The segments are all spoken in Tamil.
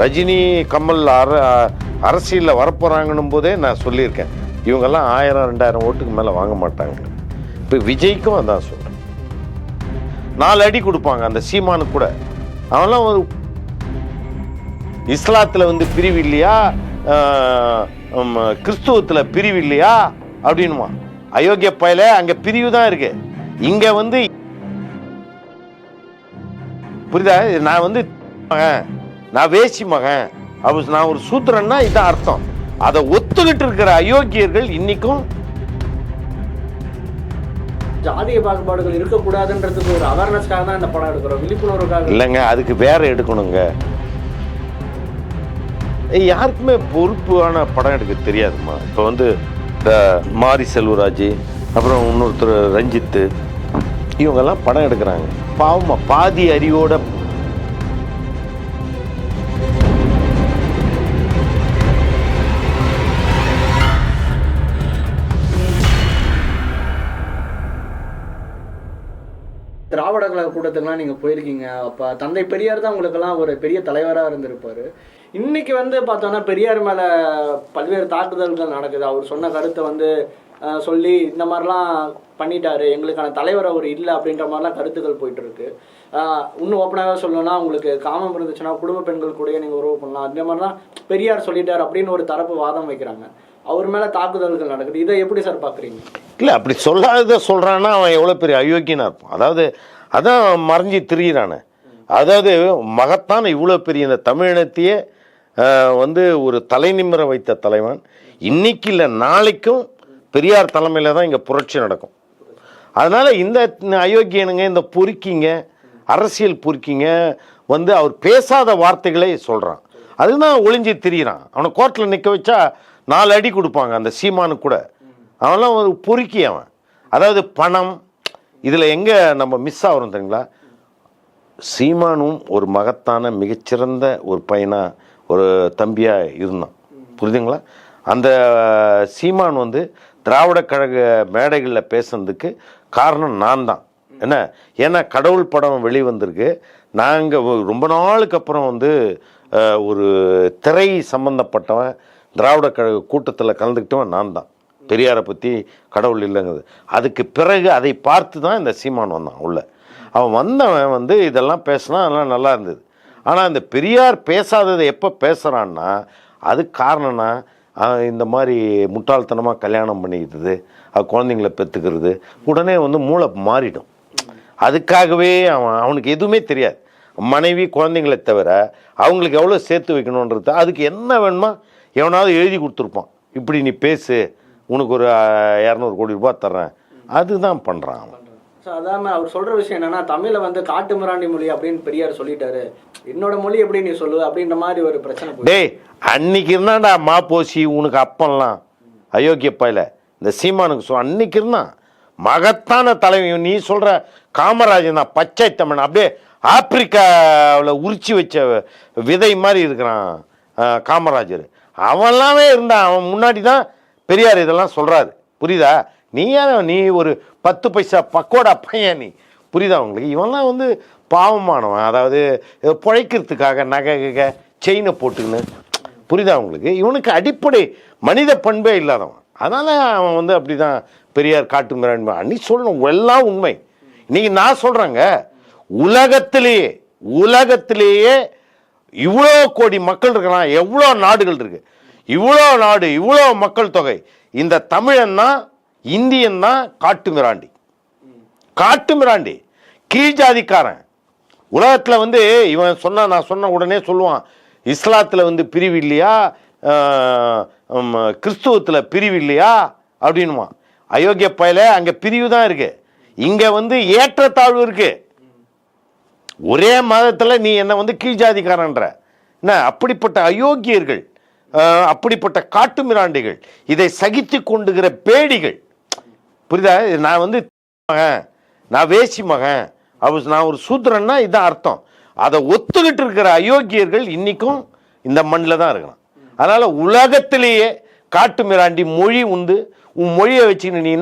ரஜினி கமல் அர அரசியலில் வரப்போகிறாங்கன்னும் போதே நான் சொல்லியிருக்கேன். இவங்கெல்லாம் ஆயிரம் ரெண்டாயிரம் ஓட்டுக்கு மேலே வாங்க மாட்டாங்க. இப்போ விஜய்க்கும் அதான் சொல்கிறேன் நாலு அடி கொடுப்பாங்க அந்த சீமானுக்கு கூட. அவெல்லாம் ஒரு இஸ்லாத்தில் வந்து பிரிவு இல்லையா? கிறிஸ்துவத்தில் பிரிவு இல்லையா? அப்படின்மா அயோக்கிய பயில அங்கே பிரிவு தான் இருக்கு. இங்கே வந்து புரியுதா? நான் வந்து நான் வேசி மகன். அப்ப நான் ஒரு சூத்திரன்னா இதான் அர்த்தம். அதை ஒத்துக்கிட்டு இருக்கிற அயோக்கியர்கள் இன்னைக்கும் ஜாதிய பாகுபாடுகள் இருக்கக்கூடாதுன்றதுக்கு ஒரு அவேர்னஸ்க்காக தான் இந்த படம் எடுக்கிறோம். விழிப்புணர்வுக்காக. இல்லைங்க அதுக்கு வேற எடுக்கணுங்க. யாருக்குமே பொறுப்பான படம் எடுக்க தெரியாதும்மா. இப்போ வந்து இந்த மாரி செல்வராஜ் அப்புறம் இன்னொருத்தர் ரஞ்சித்து இவங்கெல்லாம் படம் எடுக்கிறாங்க. பாவமா பாதி அறிவோட கூட்டத்துக்குலாம் நீங்கள் போயிருக்கீங்க. அப்போ தந்தை பெரியார் தான் உங்களுக்கெல்லாம் ஒரு பெரிய தலைவராக இருந்திருப்பார். இன்னைக்கு வந்து பார்த்தோன்னா பெரியார் மேலே பல்வேறு தாக்குதல்கள் நடக்குது. அவர் சொன்ன கருத்தை வந்து சொல்லி இந்த மாதிரிலாம் பண்ணிட்டாரு. எங்களுக்கான தலைவர் அவர் இல்லை அப்படின்ற மாதிரிலாம் கருத்துக்கள் போயிட்டு இருக்கு இன்னும் ஓப்பனாக சொல்லணும்னா உங்களுக்கு காமம் இருந்துச்சுன்னா குடும்ப பெண்கள் கூடயே நீங்கள் உறவு பண்ணலாம். அந்த மாதிரிலாம் பெரியார் சொல்லிட்டார் அப்படின்னு ஒரு தரப்பு வாதம் வைக்கிறாங்க. அவர் மேலே தாக்குதல்கள் நடக்குது. இதை எப்படி சார் பார்க்குறீங்க இல்லை அப்படி சொல்லாததை சொல்கிறான்னா அவன் எவ்வளோ பெரிய அயோக்கியனாக இருப்பான். அதாவது அதான் மறைஞ்சி திரியிறானே. அதாவது மகத்தான் இவ்வளோ பெரிய இந்த தமிழினத்தையே வந்து ஒரு தலை நிமிர வைத்த தலைவன். இன்னைக்கு இல்லை நாளைக்கும் பெரியார் தலைமையில் தான் இங்கே புரட்சி நடக்கும். அதனால் இந்த அயோக்கியனுங்க இந்த பொறுக்கிங்க அரசியல் பொறுக்கிங்க வந்து அவர் பேசாத வார்த்தைகளை சொல்கிறான் அதுதான் ஒளிஞ்சு திரியிறான். அவனை கோர்ட்டில் நிற்க வச்சா நாலு அடி கொடுப்பாங்க அந்த சீமானு கூட. அவன்லாம் ஒரு பொறுக்கி அவன். அதாவது பணம் இதில் எங்கே நம்ம மிஸ் ஆகிறோம் தெரியுங்களா? சீமானும் ஒரு மகத்தான மிகச்சிறந்த ஒரு பையனாக ஒரு தம்பியாக இருந்தான். புரியுதுங்களா? அந்த சீமான் வந்து திராவிட கழக மேடைகளில் பேசுனதுக்கு காரணம் நான் தான் என்ன? ஏன்னா கடவுள் படம் வெளிவந்திருக்கு. நாங்கள் ரொம்ப நாளுக்கு அப்புறம் வந்து ஒரு திரை சம்பந்தப்பட்டவன் திராவிட கழக கூட்டத்தில் கலந்துக்கிட்டவன் நான் தான் பெரியாரை பற்றி கடவுள் இல்லைங்கிறது. அதுக்கு பிறகு அதை பார்த்து தான் இந்த சீமான் வந்தான் உள்ள. அவன் வந்தவன் வந்து இதெல்லாம் பேசினா அதெல்லாம் நல்லா இருந்தது. ஆனால் இந்த பெரியார் பேசாததை எப்போ பேசுகிறான்னா அது காரணம்னா இந்த மாதிரி முட்டாள்தனமாக கல்யாணம் பண்ணிக்கிட்டது அது குழந்தைங்கள பெற்றுக்கிறது உடனே வந்து மூளை மாறிடும். அதுக்காகவே அவன் அவனுக்கு எதுவுமே தெரியாது. மனைவி குழந்தைங்களை தவிர அவங்களுக்கு எவ்வளோ சேர்த்து வைக்கணுன்றது அதுக்கு என்ன வேணுமா? எவனாவது எழுதி கொடுத்துருப்பான். இப்படி நீ பேசு உனக்கு ஒரு இரநூறு கோடி ரூபாய் தர்றேன். அதுதான் பண்ணுறான் அவன். ஸோ அதான் அவர் சொல்ற விஷயம் என்னன்னா தமிழை வந்து காட்டு மிராண்டி மொழி அப்படின்னு பெரியார் சொல்லிட்டாரு. என்னோட மொழி எப்படி நீ சொல்லுவ அப்படின்ற மாதிரி ஒரு பிரச்சனை டேய் அன்னைக்கு இருந்தான்டா மாப்போசி உனக்கு அப்பன்லாம். அயோக்கிய பையல. இந்த சீமானுக்கு சொல் அன்னைக்கு இருந்தான். மகத்தான தலைவன். நீ சொல்ற காமராஜன் தான் பச்சை தமிழன். அப்படியே ஆப்பிரிக்காவில் உரிச்சு வச்ச விதை மாதிரி இருக்கிறான் காமராஜர். அவன்லாமே இருந்தான். அவன் முன்னாடி தான் பெரியார் இதெல்லாம் சொல்கிறாரு புரியுதா? நீ ஏன் நீ ஒரு பத்து பைசா பக்கோடா பையன் நீ. புரியுதா உங்களுக்கு? இவன்லாம் வந்து பாவமானவன். அதாவது பிழைக்கிறதுக்காக நகை ககை செயினை போட்டுக்கின்னு. புரியுதா உங்களுக்கு? இவனுக்கு அடிப்படை மனித பண்பே இல்லாதவன். அதனால் அவன் வந்து அப்படிதான் பெரியார் காட்டு நீ அன்னி சொல்லணும். எல்லாம் உண்மை. இன்னைக்கு நான் சொல்கிறேங்க உலகத்திலேயே உலகத்திலேயே இவ்வளோ கோடி மக்கள் இருக்கலாம். எவ்வளோ நாடுகள் இருக்குது இவ்வளோ நாடு இவ்வளோ மக்கள் தொகை. இந்த தமிழன்னா இந்தியன்னா இந்தியன் தான் காட்டு மிராண்டி. காட்டு மிராண்டி. கீழ் ஜாதிக்காரன் உலகத்தில் வந்து இவன் சொன்னா நான் சொன்ன உடனே சொல்லுவான் இஸ்லாத்தில் வந்து பிரிவு இல்லையா? கிறிஸ்துவத்தில் பிரிவு இல்லையா? அப்படின்னுவான். அயோக்கிய பயில அங்கே பிரிவு தான் இருக்கு. இங்கே வந்து ஏற்றத்தாழ்வு இருக்கு. ஒரே மதத்தில் நீ என்ன வந்து கீழ் ஜாதிக்காரன்ற என்ன அப்படிப்பட்ட அயோக்கியர்கள். அப்படிப்பட்ட காட்டு மிராண்டிகள் இதை சகித்து கொண்டுகிற பேடிகள். புரியுதா? இது நான் வந்து மகன் நான் வேசி மகன் அவர் நான் ஒரு சூத்திரன்னா இதுதான் அர்த்தம். அதை ஒத்துக்கிட்டு இருக்கிற அயோக்கியர்கள் இன்றைக்கும் இந்த மண்ணில் தான் இருக்கணும். அதனால் உலகத்திலேயே காட்டு மிராண்டி மொழி உண்டு. உன் மொழியை வச்சுக்கின்னு நீ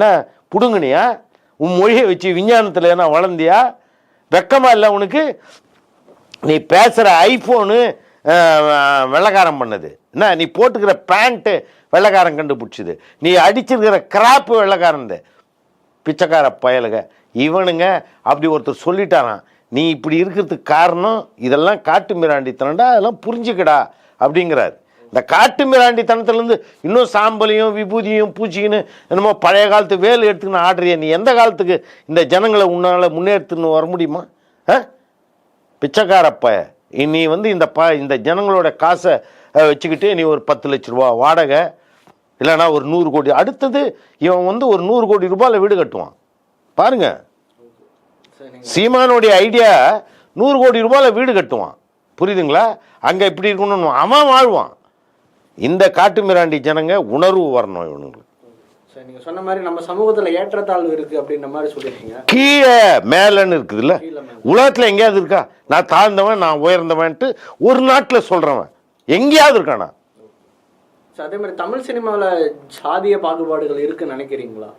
உன் மொழியை வச்சு விஞ்ஞானத்தில் என்ன வளர்ந்தியா? வெக்கமாக இல்லை உனக்கு? நீ பேசுகிற ஐஃபோனு வெள்ளக்காரம் பண்ணது. என்ன நீ போட்டுக்கிற பேண்ட்டு வெள்ளைக்காரன் கண்டுபிடிச்சிது. நீ அடிச்சிருக்கிற கிராப்பு வெள்ளைக்காரன் பிச்சைக்கார பயலுக. இவனுங்க அப்படி ஒருத்தர் சொல்லிட்டாராம். நீ இப்படி இருக்கிறதுக்கு காரணம் இதெல்லாம் காட்டு மிராண்டித்தனம்டா அதெல்லாம் புரிஞ்சுக்கடா அப்படிங்கிறாரு. இந்த காட்டு மிராண்டித்தனத்துலேருந்து இன்னும் சாம்பலையும் விபூதியும் பூச்சிக்கின்னு என்னமோ பழைய காலத்து வேல் எடுத்துக்கின்னு ஆடுறிய நீ எந்த காலத்துக்கு இந்த ஜனங்களை உன்னால் முன்னேற்றுன்னு வர முடியுமா? ஆ? பிச்சைக்காரப்ப நீ வந்து இந்த ப இந்த ஜனங்களோட காசை வச்சுக்கிட்டு நீ ஒரு பத்து லட்ச ரூபா வாடகை இல்லைன்னா ஒரு நூறு கோடி. அடுத்தது இவன் வந்து ஒரு நூறு கோடி ரூபாயில் வீடு கட்டுவான். பாருங்க. சீமானுடைய ஐடியா நூறு கோடி ரூபாயில் வீடு கட்டுவான். புரியுதுங்களா? அங்கே இப்படி இருக்கணும்னு அவன் வாழ்வான். இந்த காட்டு மிராண்டி ஜனங்க உணர்வு வரணும் இவனுங்களுக்கு. சரி நீங்க சொன்ன மாதிரி நம்ம சமூகத்துல ஏற்றத்தாழ்வு இருக்கு அப்படின்ற மாதிரி சொல்லியிருக்கீங்க. கீழே மேலேன்னு இருக்குதுல்ல. உலகத்தில் எங்கேயாவது இருக்கா? நான் தாழ்ந்தவன் நான் உயர்ந்தவன்ட்டு ஒரு நாட்டில் சொல்கிறவன் எங்கேயாவது இருக்கானா? அதே மாதிரி தமிழ் சினிமாவில் ஜாதிய பாகுபாடுகள் இருக்குன்னு நினைக்கிறீங்களா?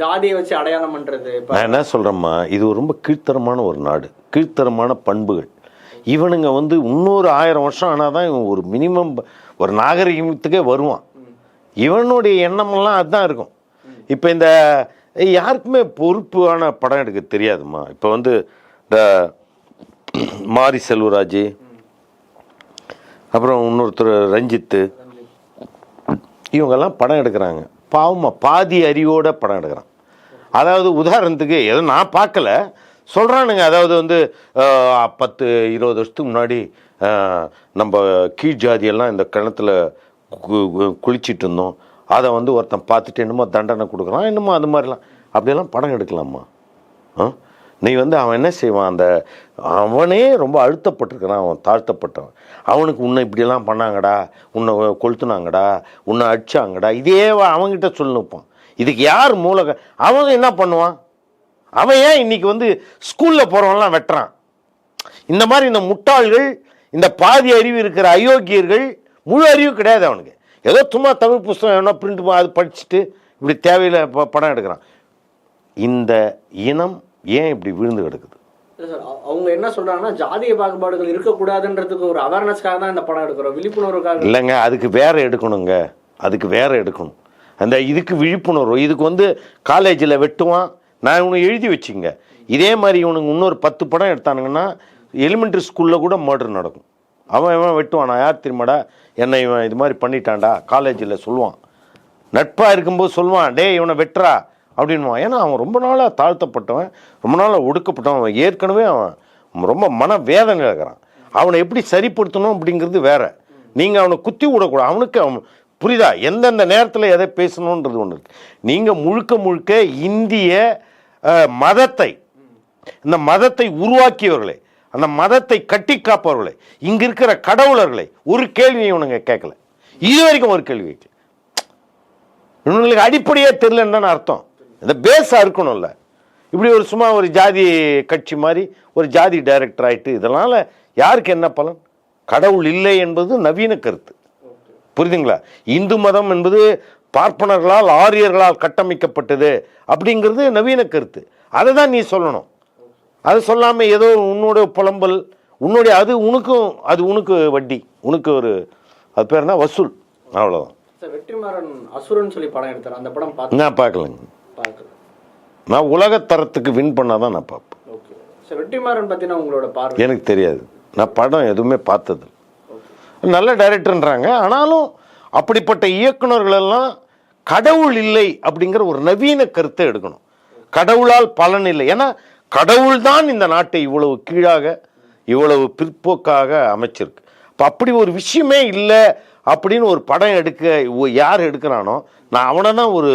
ஜாதியை வச்சு அடையாளம் இப்ப நான் என்ன சொல்கிறேம்மா இது ஒரு ரொம்ப கீழ்த்தரமான ஒரு நாடு. கீழ்த்தரமான பண்புகள். இவனுங்க வந்து இன்னொரு ஆயிரம் வருஷம் ஆனால் தான் இவன் ஒரு மினிமம் ஒரு நாகரிகத்துக்கே வருவான். இவனுடைய எண்ணமெல்லாம் அதுதான் இருக்கும். இப்போ இந்த யாருக்குமே பொறுப்பான படம் எடுக்க தெரியாதும்மா. இப்போ வந்து இந்த மாரி செல்வராஜ் அப்புறம் இன்னொருத்தர் ரஞ்சித்து இவங்கெல்லாம் படம் எடுக்கிறாங்க. பாவமா பாதி அறிவோட படம் எடுக்கிறான். அதாவது உதாரணத்துக்கு ஏதோ நான் பார்க்கல. சொல்கிறானுங்க அதாவது வந்து பத்து இருபது வருஷத்துக்கு முன்னாடி நம்ம கீழ் ஜாதியெல்லாம் இந்த கிணத்துல கு- கு- குளிச்சிட்டு இருந்தோம். அதை வந்து ஒருத்தன் பார்த்துட்டு என்னமோ தண்டனை கொடுக்குறான் என்னமோ அது மாதிரிலாம். அப்படியெல்லாம் படம் எடுக்கலாமா? நீ வந்து அவன் என்ன செய்வான்? அந்த அவனே ரொம்ப அழுத்தப்பட்டிருக்கிறான் அவன் தாழ்த்தப்பட்டவன். அவனுக்கு உன்னை இப்படியெல்லாம் பண்ணாங்கடா உன்னை கொளுத்துனாங்கடா உன்னை அடிச்சாங்கடா. இதே அவங்ககிட்ட அவன்கிட்ட சொல்லிப்பான் இதுக்கு யார் மூலக அவன் என்ன பண்ணுவான்? அவன் ஏன் இன்னைக்கு வந்து ஸ்கூலில் போகிறவன்லாம் வெட்டுறான்? இந்த மாதிரி இந்த முட்டாள்கள் இந்த பாதி அறிவு இருக்கிற அயோக்கியர்கள் முழு அறிவு கிடையாது அவனுக்கு. ஏதோ சும்மா தமிழ் புஸ்தகம் என்ன பிரிண்ட் அது படிச்சுட்டு இப்படி தேவையில்லை படம் எடுக்கிறான். இந்த இனம் ஏன் இப்படி விழுந்து கிடக்குது? சார் அவங்க என்ன சொல்றாங்கன்னா ஜாதிய பாகுபாடுகள் இருக்கக்கூடாதுன்றதுக்கு ஒரு அவேர்னஸ்க்காக தான் இந்த படம் எடுக்கிறோம். விழிப்புணர்வுக்காக. இல்லைங்க அதுக்கு வேற எடுக்கணுங்க. அதுக்கு வேற எடுக்கணும். அந்த இதுக்கு விழிப்புணர்வு. இதுக்கு வந்து காலேஜில் வெட்டுவான். நான் இவனு எழுதி வச்சுங்க. இதே மாதிரி இவனுக்கு இன்னொரு பத்து படம் எடுத்தானுங்கன்னா எலிமெண்ட்ரி ஸ்கூலில் கூட மர்டர் நடக்கும். அவன் இவன் வெட்டுவான்? நான் யார் திரும்படா என்னை இவன் இது மாதிரி பண்ணிட்டான்டா? காலேஜில் சொல்லுவான். நட்பாக இருக்கும்போது சொல்லுவான் டேய் இவனை வெட்டுறா. அப்படின்வான் ஏன்னா அவன் ரொம்ப நாளாக தாழ்த்தப்பட்டவன் ரொம்ப நாளாக ஒடுக்கப்பட்டவன். அவன் ஏற்கனவே அவன் ரொம்ப மன வேதனை இருக்கிறான். அவனை எப்படி சரிப்படுத்தணும் அப்படிங்கிறது வேற. நீங்கள் அவனை குத்தி விடக்கூடாது. அவனுக்கு அவன் புரியுதா? எந்தெந்த நேரத்தில் எதை பேசணுன்றது ஒன்று இருக்கு. நீங்கள் முழுக்க முழுக்க இந்திய மதத்தை இந்த மதத்தை உருவாக்கியவர்களை அந்த மதத்தை கட்டி காப்பவர்களை இங்கே இருக்கிற கடவுளர்களை ஒரு கேள்வி இவனுங்க கேட்கல. இது வரைக்கும் ஒரு கேள்வி கேட்கல. இவனுங்களுக்கு அடிப்படையே தெரியலன்னு தானே அர்த்தம். இந்த பேஸாக இருக்கணும்ல. இப்படி ஒரு சும்மா ஒரு ஜாதி கட்சி மாதிரி ஒரு ஜாதி டைரக்டர் ஆயிட்டு இதனால யாருக்கு என்ன பலன்? கடவுள் இல்லை என்பது நவீன கருத்து. புரியுதுங்களா? இந்து மதம் என்பது பார்ப்பனர்களால் ஆரியர்களால் கட்டமைக்கப்பட்டது அப்படிங்கிறது நவீன கருத்து. அதை தான் நீ சொல்லணும். அது சொல்லாமல் ஏதோ உன்னோட புலம்பல் உன்னுடைய அது உனக்கும் அது உனக்கு வட்டி. உனக்கு ஒரு அது பேர் என்ன? வசூல். அவ்வளோதான் வெற்றிமாறன் அசுரன் சொல்லி படம் எடுத்தார். அந்த படம் நான் பார்க்கலங்க. பார்க்கல நான் உலகத்தரத்துக்கு வின் பண்ணால் தான் நான் பார்ப்பேன். வெற்றிமாறன் உங்களோட பார்வை? எனக்கு தெரியாது. நான் படம் எதுவுமே பார்த்தது நல்ல டைரக்டர்ன்றாங்க ஆனாலும் அப்படிப்பட்ட இயக்குனர்கள் எல்லாம் கடவுள் இல்லை அப்படிங்கிற ஒரு நவீன கருத்தை எடுக்கணும். கடவுளால் பலன் இல்லை. ஏன்னா கடவுள் தான் இந்த நாட்டை இவ்வளவு கீழாக இவ்வளவு பிற்போக்காக அமைச்சிருக்கு. இப்போ அப்படி ஒரு விஷயமே இல்லை அப்படின்னு ஒரு படம் எடுக்க யார் எடுக்கிறானோ நான் அவனை தான் ஒரு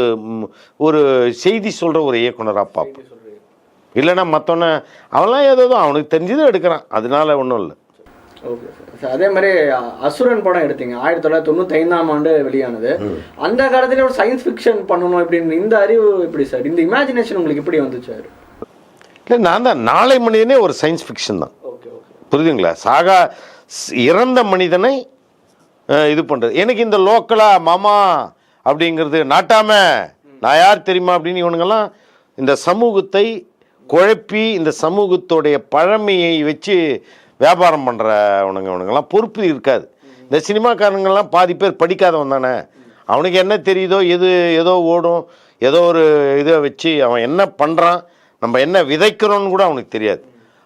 ஒரு செய்தி சொல்கிற ஒரு இயக்குனராக பார்ப்பேன். இல்லைன்னா மற்றவன அவன்லாம் ஏதோ அவனுக்கு தெரிஞ்சதை எடுக்கிறான். அதனால ஒன்றும் இல்லை. ஓகே சார் அதே மாதிரி அசுரன் படம் எடுத்தீங்க. ஆயிரத்தி தொள்ளாயிரத்தி தொண்ணூத்தி ஐந்தாம் ஆண்டு வெளியானது. அந்த காலத்துல ஒரு சயின்ஸ் ஃபிக்ஷன் பண்ணணும் அப்படின்னு இந்த அறிவு எப்படி சார் இந்த இமேஜினேஷன் உங்களுக்கு எப்படி வந்துச்சு இல்லை நான் தான் நாளை மனிதனே ஒரு சயின்ஸ் ஃபிக்ஷன் தான். புரியுதுங்களா? சாகா இறந்த மனிதனை இது பண்ணுறது எனக்கு இந்த லோக்கலா மாமா அப்படிங்கிறது நாட்டாம. நான் யார் தெரியுமா அப்படின்னு இவனுங்கெல்லாம் இந்த சமூகத்தை குழப்பி இந்த சமூகத்தோடைய பழமையை வச்சு வியாபாரம் பண்ணுறவனுங்க அவனுங்கெல்லாம் பொறுப்பு இருக்காது. இந்த சினிமாக்காரங்கெல்லாம் பாதி பேர் படிக்காதவன் தானே. அவனுக்கு என்ன தெரியுதோ எது ஏதோ ஓடும் ஏதோ ஒரு இதை வச்சு அவன் என்ன பண்ணுறான் நம்ம என்ன விதைக்கிறோன்னு கூட அவனுக்கு தெரியாது.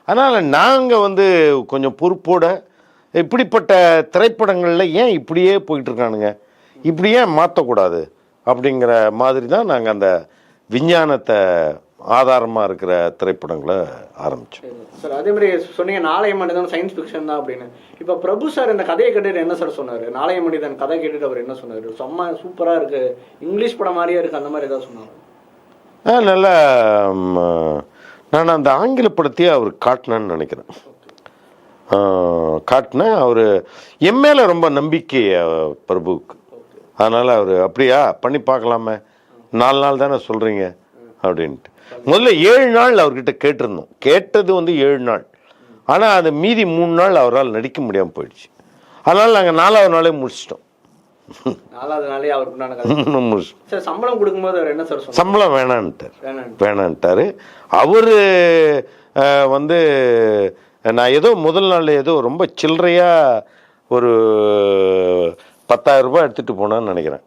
அதனால் நாங்கள் வந்து கொஞ்சம் பொறுப்போட இப்படிப்பட்ட திரைப்படங்களில் ஏன் இப்படியே போயிட்டு இருக்கானுங்க இப்படி ஏன் மாற்றக்கூடாது அப்படிங்கிற மாதிரி தான் நாங்கள் அந்த விஞ்ஞானத்தை ஆதாரமாக இருக்கிற திரைப்படங்களை ஆரம்பித்தோம் சார் அதே மாதிரி சொன்னீங்க நாளைய மனிதன் சயின்ஸ் ஃபிக்ஷன் தான் அப்படின்னு. இப்போ பிரபு சார் இந்த கதையை கேட்டுட்டு என்ன சார் சொன்னார்? நாளைய மனிதன் கதை கேட்டுட்டு அவர் என்ன சொன்னார்? செம்ம சூப்பராக இருக்கு. இங்கிலீஷ் படம் மாதிரியே இருக்கு அந்த மாதிரி ஏதாவது சொன்னாங்க ஆ நல்லா நான் அந்த ஆங்கில படத்தையே அவர் காட்டினேன்னு நினைக்கிறேன். காட்டினேன் அவர் என் மேலே ரொம்ப நம்பிக்கை பிரபுவுக்கு அதனால் அவர் அப்படியா? பண்ணி பார்க்கலாமே. நாலு நாள் தானே சொல்கிறீங்க அப்படின்ட்டு. முதல்ல ஏழு நாள் அவர்கிட்ட கேட்டிருந்தோம். கேட்டது வந்து ஏழு நாள். ஆனால் அது மீதி மூணு நாள் அவரால் நடிக்க முடியாமல் போயிடுச்சு. அதனால் நாங்கள் நாலாவது நாளே முடிச்சிட்டோம். நாலாவது நாளே அவருக்கு உண்டான கதை முடிச்சிட்டோம். சார் சம்பளம் கொடுக்கும்போது அவர் என்ன சார் சொன்னார்? சம்பளம் வேணான்ட்டார். வேணான்ட்டாரு. அவர் வந்து நான் ஏதோ முதல் நாள் ஏதோ ரொம்ப சில்லறையாக ஒரு பத்தாயிரம் ரூபாய் எடுத்துகிட்டு போனான்னு நினைக்கிறேன்.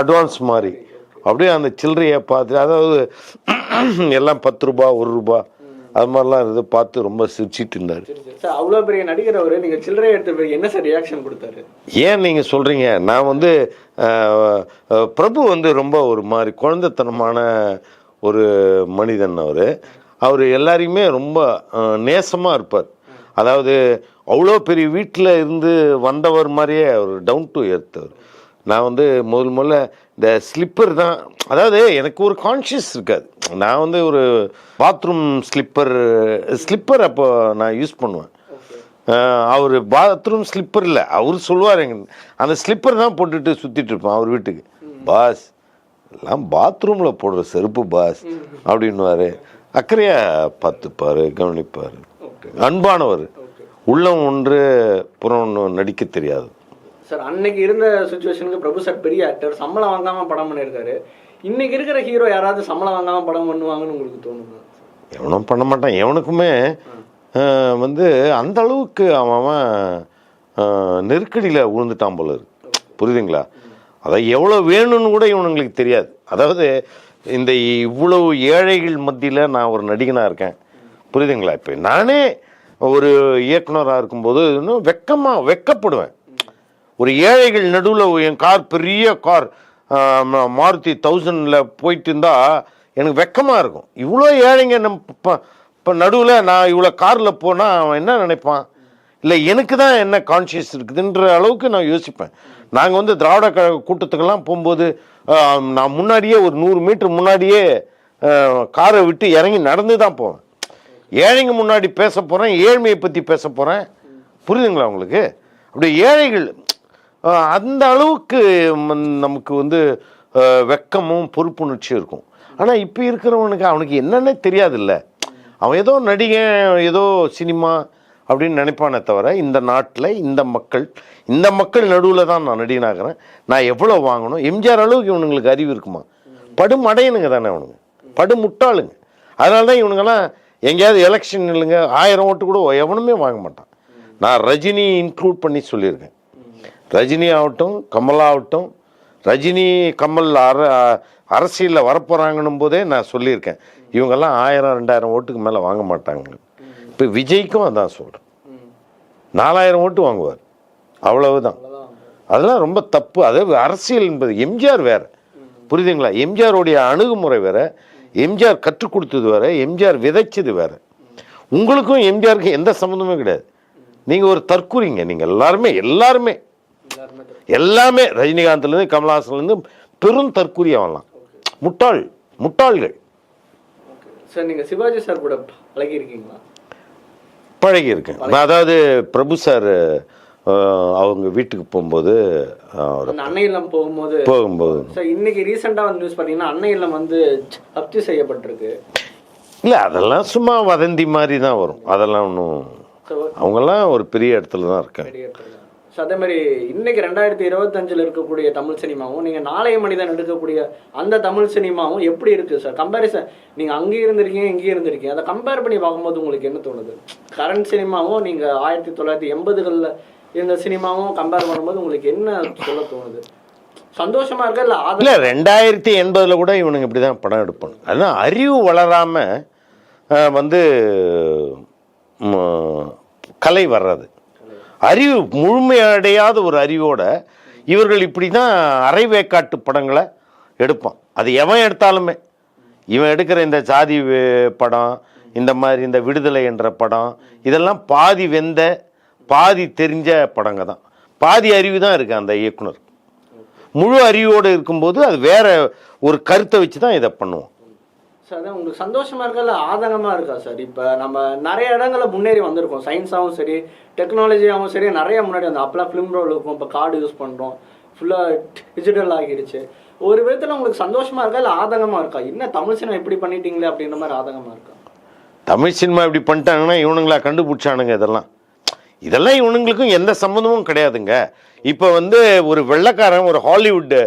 அட்வான்ஸ் மாதிரி? அப்படியே அந்த சில்லறையை பார்த்து அதாவது எல்லாம் பத்து ரூபா ஒரு ரூபா அது மாதிரிலாம் இருந்து பார்த்து ரொம்ப சிரிச்சிட்டு இருந்தார். அவ்வளோ பெரிய நடிகர் அவர். நீங்கள் சில்லறை எடுத்த பிறகு என்ன சார் ரியாக்ஷன் கொடுத்தாரு? ஏன் நீங்கள் சொல்கிறீங்க நான் வந்து பிரபு வந்து ரொம்ப ஒரு மாதிரி குழந்தைத்தனமான ஒரு மனிதன் அவர். அவர் எல்லாரையுமே ரொம்ப நேசமாக இருப்பார். அதாவது அவ்வளோ பெரிய வீட்டில் இருந்து வந்தவர் மாதிரியே அவர் டவுன் டு எர்த்தவர் நான் வந்து முதல் முதல்ல இந்த ஸ்லிப்பர் தான் அதாவது எனக்கு ஒரு கான்ஷியஸ் இருக்காது. நான் வந்து ஒரு பாத்ரூம் ஸ்லிப்பர் ஸ்லிப்பர் அப்போ நான் யூஸ் பண்ணுவேன். அவர் பாத்ரூம் ஸ்லிப்பர் இல்லை அவர் சொல்லுவார் எங்க அந்த ஸ்லிப்பர் தான் போட்டுட்டு சுற்றிட்டு இருப்பேன் அவர் வீட்டுக்கு. பாஸ் எல்லாம் பாத்ரூமில் போடுற செருப்பு பாஸ் அப்படின்னுவாரு. அக்கறையாக பார்த்துப்பாரு கவனிப்பார். அன்பானவர். உள்ளம் ஒன்று புறம் ஒன்று நடிக்க தெரியாது. சார் அன்னைக்கு இருந்த சுச்சுவேஷனுக்கு பிரபு சார் பெரிய ஆக்டர் சம்பளம் வாங்காம படம் பண்ணியிருக்காரு. இன்னைக்கு இருக்கிற ஹீரோ யாராவது சம்பளம் வாங்காம படம் பண்ணுவாங்கன்னு உங்களுக்கு தோணுமா எவனும் பண்ண மாட்டான். எவனுக்குமே வந்து அந்த அளவுக்கு அவன் அவன் நெருக்கடியில் விழுந்துட்டான் போல இருக்கு. புரியுதுங்களா? அதை எவ்வளோ வேணும்னு கூட இவனுங்களுக்கு தெரியாது. அதாவது இந்த இவ்வளவு ஏழைகள் மத்தியில் நான் ஒரு நடிகனாக இருக்கேன். புரியுதுங்களா? இப்போ நானே ஒரு இயக்குனராக இருக்கும்போது இன்னும் வெக்கமாக வெக்கப்படுவேன். ஒரு ஏழைகள் நடுவில் என் கார் பெரிய கார் மாருதி தௌசண்டில் போயிட்டு இருந்தால் எனக்கு வெக்கமாக இருக்கும். இவ்வளோ ஏழைங்க நம்ம இப்போ நடுவில் நான் இவ்வளோ காரில் போனால் அவன் என்ன நினைப்பான்? இல்லை எனக்கு தான் என்ன கான்ஷியஸ் இருக்குதுன்ற அளவுக்கு நான் யோசிப்பேன். நாங்கள் வந்து திராவிட கழக கூட்டத்துக்கெல்லாம் போகும்போது நான் முன்னாடியே ஒரு நூறு மீட்டர் முன்னாடியே காரை விட்டு இறங்கி நடந்து தான் போவேன். ஏழைங்க முன்னாடி பேச போகிறேன் ஏழ்மையை பற்றி பேச போகிறேன் புரியுதுங்களா உங்களுக்கு? அப்படி ஏழைகள் அந்த அளவுக்கு நமக்கு வந்து வெக்கமும் பொறுப்புணர்ச்சியும் இருக்கும். ஆனால் இப்போ இருக்கிறவனுக்கு அவனுக்கு என்னன்னே தெரியாதுல்ல. அவன் ஏதோ நடிகன் ஏதோ சினிமா அப்படின்னு நினைப்பானே தவிர இந்த நாட்டில் இந்த மக்கள் இந்த மக்கள் நடுவில் தான் நான் நடிகனாகிறேன். நான் எவ்வளோ வாங்கணும்? எம்ஜிஆர் அளவுக்கு இவனுங்களுக்கு அறிவு இருக்குமா? படுமடையனுங்க தானே அவனுங்க. படுமுட்டாளுங்க அதனால தான் இவனுங்கெல்லாம் எங்கேயாவது எலெக்ஷன் இல்லைங்க ஆயிரம் ஓட்டு கூட எவனுமே வாங்க மாட்டான். நான் ரஜினி இன்க்ளூட் பண்ணி சொல்லியிருக்கேன். ரஜினி ஆகட்டும் கமலா ஆகட்டும் ரஜினி கமல் அர அரசியலில் வரப்போகிறாங்கன்னும் போதே நான் சொல்லியிருக்கேன். இவங்கெல்லாம் ஆயிரம் ரெண்டாயிரம் ஓட்டுக்கு மேலே வாங்க மாட்டாங்க இப்போ விஜய்க்கும் அதான் சொல்கிறேன் நாலாயிரம் ஓட்டு வாங்குவார். அவ்வளவுதான். அதெல்லாம் ரொம்ப தப்பு. அதாவது அரசியல் என்பது எம்ஜிஆர் வேற. புரியுதுங்களா? எம்ஜிஆருடைய அணுகுமுறை வேற. எம்ஜிஆர் கற்றுக் கொடுத்தது வேற. எம்ஜிஆர் விதைச்சது வேற. உங்களுக்கும் எம்ஜிஆருக்கும் எந்த சம்மந்தமே கிடையாது. நீங்கள் ஒரு தற்கூறிங்க. நீங்கள் எல்லாருமே எல்லாருமே. எல்லாமே. ரஜினிகாந்த்லேருந்து கமல்ஹாசன்லேருந்து பெரும் தற்கூறி ஆகலாம் முட்டாள். முட்டாள்கள். சார் நீங்கள் சிவாஜி சார் கூட பழகிருக்கீங்களா பழகி இருக்கேன் அதாவது பிரபு சார் அவங்க வீட்டுக்கு போகும்போது அன்னை இல்லம் போகும்போது போகும்போது. சார் இன்னைக்கு ரீசெண்டா வந்து நியூஸ் பாத்தீங்கன்னா அன்னை இல்லம் வந்து ஹப்தி செய்யப்பட்டிருக்கு. இல்லை அதெல்லாம் சும்மா வதந்தி மாதிரி தான் வரும். அதெல்லாம் ஒன்றும் அவங்கெல்லாம் ஒரு பெரிய இடத்துல தான் இருக்காங்க. ஸோ அதே மாதிரி இன்னைக்கு ரெண்டாயிரத்தி இருபத்தஞ்சில் இருக்கக்கூடிய தமிழ் சினிமாவும் நீங்கள் நாளைய மனிதன் எடுக்கக்கூடிய அந்த தமிழ் சினிமாவும் எப்படி இருக்குது சார் கம்பேரிசன் நீங்கள் அங்கேயும் இருந்திருக்கீங்க இங்கேயும் இருந்திருக்கீங்க. அதை கம்பேர் பண்ணி பார்க்கும்போது உங்களுக்கு என்ன தோணுது? கரண்ட் சினிமாவும் நீங்கள் ஆயிரத்தி தொள்ளாயிரத்தி எண்பதுகளில் இருந்த சினிமாவும் கம்பேர் பண்ணும்போது உங்களுக்கு என்ன சொல்ல தோணுது? சந்தோஷமா இருக்கா இல்லை அதில் ரெண்டாயிரத்தி எண்பதில் கூட இவனுங்க இப்படி தான் படம் எடுப்பணும் அதுதான் அறிவு வளராமல் வந்து கலை வர்றது. அறிவு முழுமையடையாத ஒரு அறிவோட இவர்கள் இப்படி தான் அரைவேக்காட்டு படங்களை எடுப்பான். அது எவன் எடுத்தாலுமே. இவன் எடுக்கிற இந்த சாதி படம் இந்த மாதிரி இந்த விடுதலை என்ற படம் இதெல்லாம் பாதி வெந்த பாதி தெரிஞ்ச படங்க தான். பாதி அறிவு தான் இருக்குது அந்த இயக்குனர். முழு அறிவோடு இருக்கும்போது அது வேற ஒரு கருத்தை வச்சு தான் இதை பண்ணுவோம். சார் அதான் உங்களுக்கு சந்தோஷமா இருக்கல இல்லை ஆதங்கமா இருக்கா சார்? இப்போ நம்ம நிறைய இடங்கள்ல முன்னேறி வந்திருக்கோம். சயின்ஸாகவும் சரி டெக்னாலஜியாகவும் சரி நிறைய முன்னாடி வந்து அப்பெல்லாம் ஃபிலிம் ரோல் இருக்கும். இப்போ கார்டு யூஸ் பண்ணுறோம் ஃபுல்லாக டிஜிட்டல் ஆகிடுச்சு. ஒரு விதத்தில் உங்களுக்கு சந்தோஷமா இருக்கா இல்லை ஆதங்கமா இருக்கா? என்ன தமிழ் சினிமா இப்படி பண்ணிட்டீங்களே அப்படின்ற மாதிரி ஆதங்கமா இருக்கா? தமிழ் சினிமா இப்படி பண்ணிட்டாங்கன்னா இவனுங்களா கண்டுபிடிச்சானுங்க இதெல்லாம். இதெல்லாம் இவனுங்களுக்கும் எந்த சம்மந்தமும் கிடையாதுங்க. இப்போ வந்து ஒரு வெள்ளைக்காரன் ஒரு ஹாலிவுட்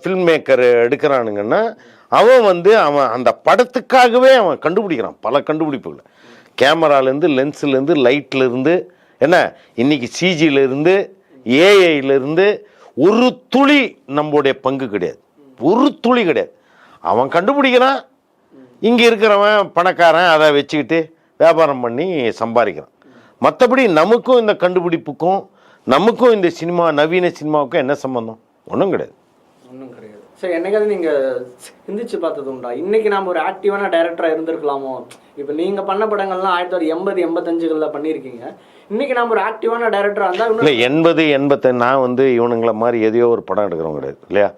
ஃபில்ம் மேக்கர் எடுக்கிறானுங்கன்னா அவன் வந்து அவன் அந்த படத்துக்காகவே அவன் கண்டுபிடிக்கிறான் பல கண்டுபிடிப்புகளை. கேமராலேருந்து லென்ஸ்லேருந்து லைட்லேருந்து என்ன? இன்னைக்கு சிஜியிலேருந்து ஏஐலேருந்து ஒரு துளி நம்மளுடைய பங்கு கிடையாது. ஒரு துளி கிடையாது. அவன் கண்டுபிடிக்கிறான். இங்கே இருக்கிறவன் பணக்காரன் அதை வச்சுக்கிட்டு வியாபாரம் பண்ணி சம்பாதிக்கிறான். மற்றபடி நமக்கும் இந்த கண்டுபிடிப்புக்கும் நமக்கும் இந்த சினிமா நவீன சினிமாவுக்கும் என்ன சம்பந்தம்? ஒன்றும் கிடையாது. ஒன்றும் கிடையாது. சரி என்னைக்காவது நீங்க சிந்திச்சு பார்த்தது உண்டா? இன்னைக்கு நாம ஒரு ஆக்டிவான டைரக்டரா இருந்திருக்கலாமோ? இப்போ நீங்க பண்ண படங்கள்லாம் ஆயிரத்தி தொள்ளாயிரத்தி எண்பது எண்பத்தஞ்சுகளில் பண்ணியிருக்கீங்க. இன்னைக்கு நாம ஒரு ஆக்டிவான டைரக்டரா இருந்தா இன்னும் இல்லை எண்பது எண்பத்தை நான் வந்து இவனுங்கள மாதிரி எதையோ ஒரு படம் எடுக்கிறவங்க கிடையாது இல்லையா?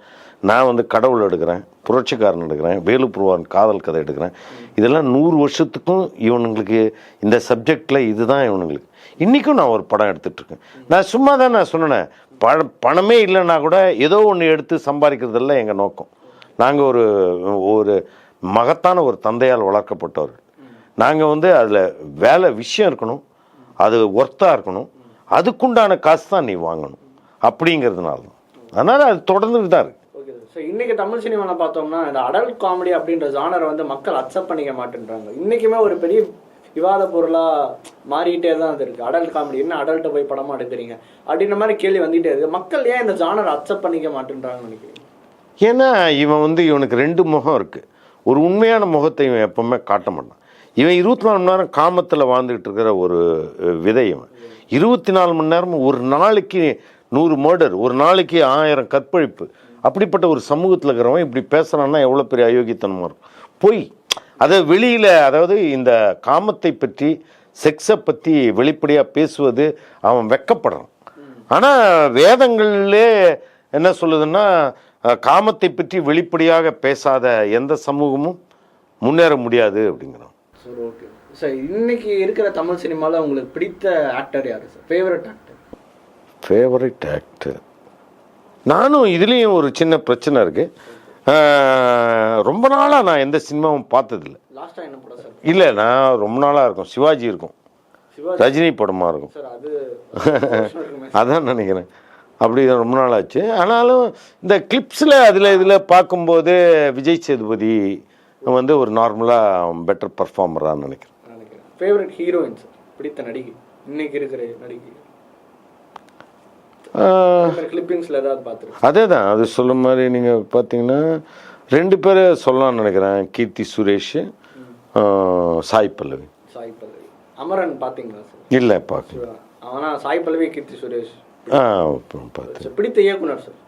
நான் வந்து கடவுள் எடுக்கிறேன் புரட்சிக்காரன் எடுக்கிறேன் வேலுப்புருவான் காதல் கதை எடுக்கிறேன். இதெல்லாம் நூறு வருஷத்துக்கும் இவனுங்களுக்கு இந்த சப்ஜெக்டில் இதுதான் இவனுங்களுக்கு. இன்றைக்கும் நான் ஒரு படம் எடுத்துகிட்ருக்கேன் நான் சும்மா தான் நான் சொன்னேன் ப பணமே இல்லைன்னா கூட ஏதோ ஒன்று எடுத்து சம்பாதிக்கிறதெல்லாம் எங்கள் நோக்கம். நாங்கள் ஒரு ஒரு மகத்தான ஒரு தந்தையால் வளர்க்கப்பட்டவர்கள் நாங்கள் வந்து அதில் வேலை விஷயம் இருக்கணும் அது ஒர்த்தாக இருக்கணும் அதுக்குண்டான காசு தான் நீ வாங்கணும். அப்படிங்கிறதுனால தான் அதனால் அது தொடர்ந்துட்டு தான் இருக்குது ஸோ இன்றைக்கி தமிழ் சினிமாவில் பார்த்தோம்னா இந்த அடல்ட் காமெடி அப்படின்ற ஜானரை வந்து மக்கள் அக்செப்ட் பண்ணிக்க மாட்டேன்றாங்க. இன்றைக்குமே ஒரு பெரிய விவாத பொருளாக மாறிக்கிட்டே தான் அது இருக்குது அடல்ட் காமெடி என்ன அடல்ட்டை போய் படமாக எடுக்கிறீங்க? அப்படின்ற மாதிரி கேள்வி வந்துகிட்டே இருக்குது மக்கள் ஏன் இந்த ஜானரை அக்செப்ட் பண்ணிக்க மாட்டேன்றாங்கன்னு நினைக்கிறீங்க? ஏன்னா இவன் வந்து இவனுக்கு ரெண்டு முகம் இருக்குது ஒரு உண்மையான முகத்தை இவன் எப்பவுமே காட்ட மாட்டான். இவன் இருபத்தி நாலு மணி நேரம் காமத்தில் வாழ்ந்துக்கிட்டு இருக்கிற ஒரு விதை இவன். இருபத்தி நாலு மணி நேரமும் ஒரு நாளைக்கு நூறு மர்டர் ஒரு நாளைக்கு ஆயிரம் கற்பழிப்பு. அப்படிப்பட்ட ஒரு சமூகத்தில் இருக்கிறவன் இப்படி பேசுகிறான்னா எவ்வளோ பெரிய அயோக்கியத்தனமாக இருக்கும்? பொய் அதை வெளியில் அதாவது இந்த காமத்தை பற்றி செக்ஸை பற்றி வெளிப்படையாக பேசுவது அவன் வெக்கப்படுறான். ஆனால் வேதங்களிலே என்ன சொல்லுதுன்னா காமத்தை பற்றி வெளிப்படையாக பேசாத எந்த சமூகமும் முன்னேற முடியாது அப்படிங்கிறான். சரி ஓகே சார் இன்னைக்கு இருக்கிற தமிழ் சினிமாவில் உங்களுக்கு பிடித்த ஆக்டர் யாரு sir favourite actor favourite actor நானும் இதுலேயும் ஒரு சின்ன பிரச்சனை இருக்குது ரொம்ப நாளாக நான் எந்த சினிமாவும் பார்த்ததில்ல. இல்லை நான் ரொம்ப நாளாக இருக்கும். சிவாஜி இருக்கும். ரஜினி படமாக இருக்கும். அதான் நினைக்கிறேன். அப்படி ரொம்ப நாள் ஆச்சு. ஆனாலும் இந்த கிளிப்ஸில் அதில் இதில் பார்க்கும்போது விஜய் சேதுபதி வந்து ஒரு நார்மலாக பெட்டர் பர்ஃபார்மராக நினைக்கிறேன். Favourite heroine sir? பிடித்த நடிகை. இன்னைக்கு இருக்கிற நடிகை. கிளிப்பிங்ஸ்ல ஏதாவது பார்த்துருக்கேன் அதே தான் அது சொல்ல மாதிரி நீங்கள் பார்த்தீங்கன்னா ரெண்டு பேரை சொல்லலாம்னு நினைக்கிறேன். கீர்த்தி சுரேஷ் சாய் பல்லவி. சாய் பல்லவி. அமரன் பாத்தீங்களா சார்? இல்லை பார்க்க ஆனா சாய் பல்லவி கீர்த்தி சுரேஷ் ஆ பிடித்த இயக்குனர் சார்.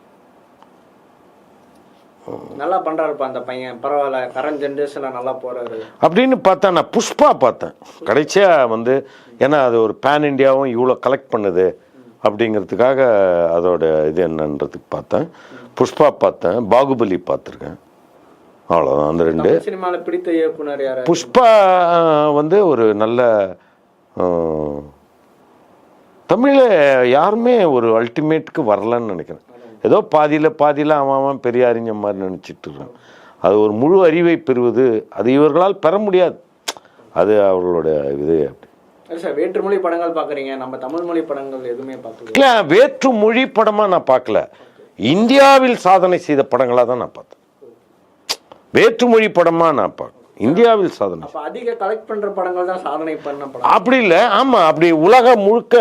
நல்லா பண்றாருப்பா அந்த பையன். பரவாயில்ல கரண்ட் ஜென்ரேஷன்ல நல்லா போறாரு. அப்படின்னு பார்த்தா நான் புஷ்பா பார்த்தேன். கடைசியாக வந்து ஏன்னா அது ஒரு பேன் இண்டியாவும் இவ்வளோ கலெக்ட் பண்ணுது. அப்படிங்கிறதுக்காக அதோட இது என்னன்றதுக்கு பார்த்தேன். புஷ்பா பார்த்தேன். பாகுபலி பார்த்துருக்கேன். அவ்வளோதான் அந்த ரெண்டு. பிடித்த இயக்குனர் யாரு? புஷ்பா வந்து ஒரு நல்ல தமிழில் யாருமே ஒரு அல்டிமேட்டுக்கு வரலன்னு நினைக்கிறேன். ஏதோ பாதியில் பாதியில் அவன் அவன் பெரிய அறிஞர் மாதிரி நினச்சிட்டு இருக்கான். அது ஒரு முழு அறிவை பெறுவது அது இவர்களால் பெற முடியாது. அது அவர்களோட இது. அப்படி சார் வேற்றுமொழி படங்கள் பாக்குறீங்க. நம்ம தமிழ் மொழி படங்கள் எதுவுமே பார்க்கல. இல்லை வேற்று மொழி படமாக நான் பார்க்கல இந்தியாவில் சாதனை செய்த படங்களாக தான் நான் பார்த்தேன். வேற்று மொழி படமாக நான் பார்க்க இந்தியாவில் சாதனை அதிக கலெக்ட் பண்ற படங்கள் தான் சாதனை பண்ண படம். அப்படி இல்லை. ஆமாம் அப்படி உலகம் முழுக்க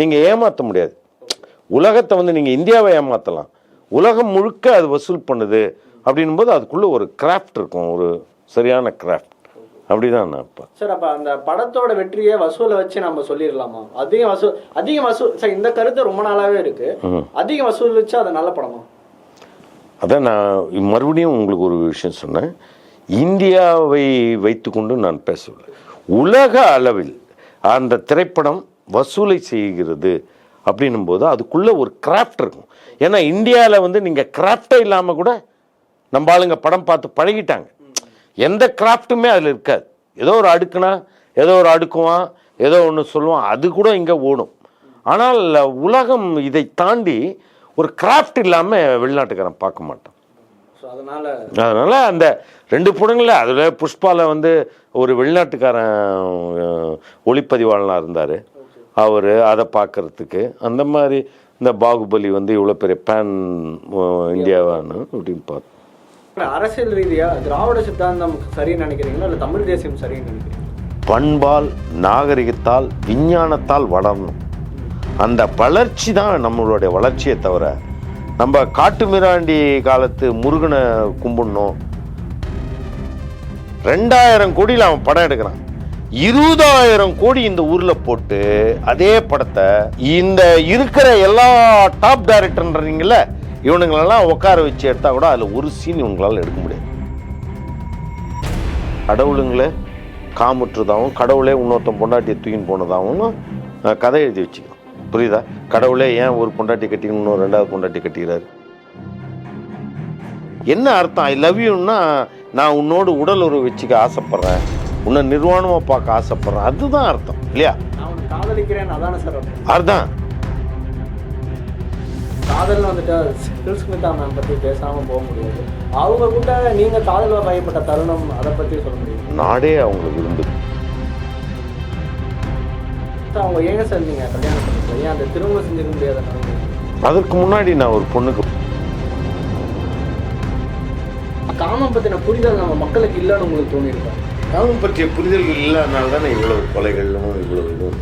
நீங்கள் ஏமாற்ற முடியாது. உலகத்தை வந்து நீங்கள் இந்தியாவை ஏமாற்றலாம் உலகம் முழுக்க அது வசூல் பண்ணுது. அப்படின்னும் போது அதுக்குள்ளே ஒரு கிராஃப்ட் இருக்கும் ஒரு சரியான கிராஃப்ட் அப்படிதான் நான் இப்போ சார் அப்ப அந்த படத்தோட வெற்றியை வசூலை வச்சு நம்ம சொல்லிடலாமா? அதிக வசூல் அதிக வசூல் சார் இந்த கருத்து ரொம்ப நாளாவே இருக்கு. அதிக வசூல் வச்சு அது நல்ல படமா? அதான் நான் மறுபடியும் உங்களுக்கு ஒரு விஷயம் சொன்னேன். இந்தியாவை வைத்துக்கொண்டு நான் பேசவில்லை. உலக அளவில் அந்த திரைப்படம் வசூலை செய்கிறது அப்படின்னும் போது அதுக்குள்ள ஒரு கிராஃப்ட் இருக்கும். ஏன்னா இந்தியாவில் வந்து நீங்கள் கிராஃப்டே இல்லாமல் கூட நம்ம ஆளுங்க படம் பார்த்து பழகிட்டாங்க. எந்த கிராஃப்ட்டுமே அதில் இருக்காது. ஏதோ ஒரு அடுக்குனா ஏதோ ஒரு அடுக்குவான் ஏதோ ஒன்று சொல்லுவான் அது கூட இங்கே ஓடும். ஆனால் உலகம் இதை தாண்டி ஒரு கிராஃப்ட் இல்லாமல் வெளிநாட்டுக்காரன் பார்க்க மாட்டான். ஸோ அதனால அதனால அந்த ரெண்டு படங்களில் அதில் புஷ்பாவில் வந்து ஒரு வெளிநாட்டுக்காரன் ஒளிப்பதிவாளனாக இருந்தார். அவர் அதை பார்க்கறதுக்கு அந்த மாதிரி இந்த பாகுபலி வந்து இவ்வளோ பெரிய பேன் இந்தியாவானு அப்படின்னு பார்த்தோம். அரசியல் ரீதியாக திராவிட சித்தாந்தம் சரின்னு நினைக்கிறீங்களா? இல்லை தமிழ் தேசியம் சரின்னு நினைக்கிறீங்க பண்பால் நாகரிகத்தால் விஞ்ஞானத்தால் வளரணும். அந்த வளர்ச்சி தான் நம்மளுடைய வளர்ச்சியை தவிர நம்ம காட்டுமிராண்டி காலத்து முருகனை கும்பிடணும். ரெண்டாயிரம் கோடியில் அவன் படம் எடுக்கிறான். இருபதாயிரம் கோடி இந்த ஊர்ல போட்டு அதே படத்தை இந்த இருக்கிற எல்லா டாப் டைரக்டர்ன்றீங்களே இவனுங்களெல்லாம் உட்கார வச்சு எடுத்தா கூட அதுல ஒரு சீன் இவங்களால எடுக்க முடியாது. கடவுளுங்களே காமுற்றுதாகவும் கடவுளே இன்னொருத்தன் பொண்டாட்டியை தூக்கின்னு போனதாகவும் கதை எழுதி வச்சுக்கணும் புரியுதா? கடவுளே ஏன் ஒரு பொண்டாட்டி கட்டிக்கணும் இன்னொரு ரெண்டாவது பொண்டாட்டி கட்டிக்கிறாரு? என்ன அர்த்தம்? ஐ லவ் யூன்னா நான் உன்னோடு உடல் உறவு வச்சுக்க ஆசைப்படுறேன். உன்னை நிர்வாணமாக பார்க்க ஆசைப்படுறேன். அதுதான் அர்த்தம் இல்லையா? அதானே. அதுதான் காதல்னு வந்துட்டு சில் ஸ்மிதா மேம் பத்தி பேசாம போக முடியாது. அவங்க கூட நீங்க காதல் பயப்பட்ட தருணம் அதை பத்தி சொல்ல முடியும்? நாடே அவங்களை விரும்புது அவங்க ஏங்க சார் கல்யாணம் ஏன் அந்த திருமணம் செஞ்சுக்க முடியாத? அதற்கு முன்னாடி நான் ஒரு பொண்ணுக்கு காமம் பத்தின புரிதல் நம்ம மக்களுக்கு இல்லைன்னு உங்களுக்கு தோணியிருக்கா? காமம் பற்றிய புரிதல் இல்லாதனால தானே இவ்வளவு கொலைகளும் இவ்வளவு இதுவும்.